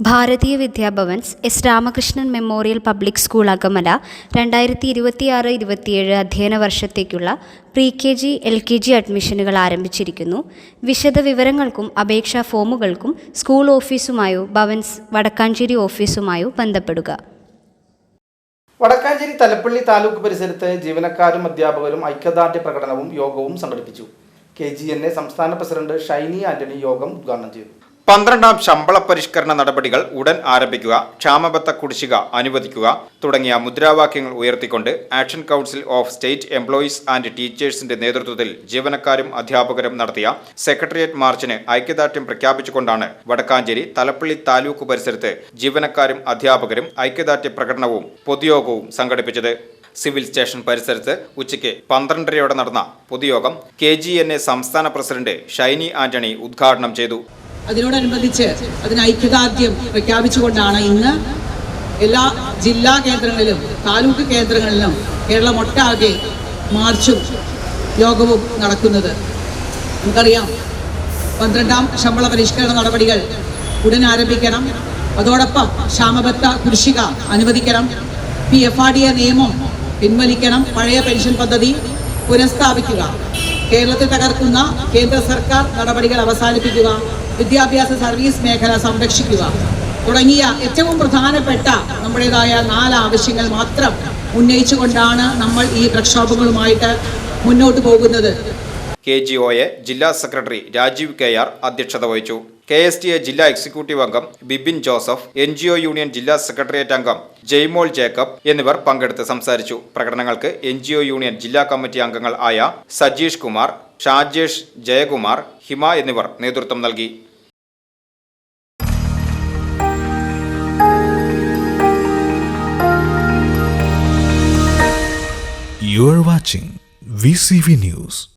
Bharatiya Vidya Bhavans S Ramakrishnan memorial public school Akamala രണ്ടായിരത്തി ഇരുപത്തിയാറ് ഇരുപത്തിയേഴ് അധ്യയന വർഷത്തേക്കുള്ള pre K G L K G അഡ്മിഷനുകൾ ആരംഭിച്ചിരിക്കുന്നു. വിശദ വിവരങ്ങൾക്കും അപേക്ഷാ ഫോമുകൾക്കും സ്കൂൾ ഓഫീസുമായോ ഭവൻസ് വടക്കാഞ്ചേരി ഓഫീസുമായോ ബന്ധപ്പെടുക. വടക്കാഞ്ചേരി തലപ്പള്ളി താലൂക്ക് പരിസരത്ത് ജീവനക്കാരും അധ്യാപകരും ഐക്യദാർഢ്യ പ്രകടനവും യോഗവും സംഘടിപ്പിച്ചു. കെ ജി എൻ എ സംസ്ഥാന പ്രസിഡന്റ് ഷൈനി ആന്റണി യോഗം ഉദ്ഘാടനം ചെയ്തു. പന്ത്രണ്ടാം ശമ്പള പരിഷ്കരണ നടപടികൾ ഉടൻ ആരംഭിക്കുക ക്ഷാമബത്ത കുടിശ്ശിക അനുവദിക്കുക തുടങ്ങിയ മുദ്രാവാക്യങ്ങൾ ഉയർത്തിക്കൊണ്ട് action council of state employees and ടീച്ചേഴ്സിന്റെ നേതൃത്വത്തിൽ ജീവനക്കാരും അധ്യാപകരും നടത്തിയ സെക്രട്ടേറിയറ്റ് മാർച്ചിന് ഐക്യദാർഢ്യം പ്രഖ്യാപിച്ചുകൊണ്ടാണ് വടക്കാഞ്ചേരി തലപ്പള്ളി താലൂക്ക് പരിസരത്ത് ജീവനക്കാരും അധ്യാപകരും ഐക്യദാർഢ്യ പ്രകടനവും പൊതുയോഗവും സംഘടിപ്പിച്ചത്. സിവിൽ സ്റ്റേഷൻ പരിസരത്ത് ഉച്ചയ്ക്ക് പന്ത്രണ്ടരയോടെ നടന്ന പൊതുയോഗം കെ സംസ്ഥാന പ്രസിഡന്റ് ഷൈനി ആന്റണി ഉദ്ഘാടനം ചെയ്തു. അതിനോടനുബന്ധിച്ച് അതിന് ഐക്യദാർഢ്യം പ്രഖ്യാപിച്ചുകൊണ്ടാണ് ഇന്ന് എല്ലാ ജില്ലാ കേന്ദ്രങ്ങളിലും താലൂക്ക് കേന്ദ്രങ്ങളിലും കേരളം ഒട്ടാകെ മാർച്ചും യോഗവും നടക്കുന്നത്. നമുക്കറിയാം പന്ത്രണ്ടാം ശമ്പള പരിഷ്കരണ നടപടികൾ ഉടൻ ആരംഭിക്കണം. അതോടൊപ്പം ക്ഷാമബത്ത കൃഷിക അനുവദിക്കണം. P F R D A നിയമം പിൻവലിക്കണം. പഴയ പെൻഷൻ പദ്ധതി പുനഃസ്ഥാപിക്കുക. കേരളത്തെ തകർക്കുന്ന കേന്ദ്ര സർക്കാർ നടപടികൾ അവസാനിപ്പിക്കുക. വിദ്യാഭ്യാസ സർവീസ് മേഖല സംരക്ഷിക്കുക. തുടങ്ങിയ ഏറ്റവും പ്രധാനപ്പെട്ട നമ്മുടേതായ നാല് ആവശ്യങ്ങൾ മാത്രം ഉന്നയിച്ചുകൊണ്ടാണ് നമ്മൾ ഈ പ്രക്ഷോഭങ്ങളുമായിട്ട് മുന്നോട്ട് പോകുന്നത്. കെ ജി ഒ എ ജില്ലാ സെക്രട്ടറി രാജീവ് കെ ആർ അധ്യക്ഷത വഹിച്ചു. കെ എസ് ടി എ ജില്ലാ എക്സിക്യൂട്ടീവ് അംഗം Bibin Joseph N G O union ജില്ലാ സെക്രട്ടേറിയറ്റ് അംഗം ജെയ്മോൾ ജേക്കബ് എന്നിവർ പങ്കെടുത്ത് സംസാരിച്ചു. പ്രകടനങ്ങൾക്ക് എൻ ജി ഒ യൂണിയൻ ജില്ലാ കമ്മിറ്റി അംഗങ്ങൾ ആയ സജീഷ് കുമാർ ഷാജേഷ് ജയകുമാർ ഹിമ എന്നിവർ നേതൃത്വം നൽകി. You watching VCV News.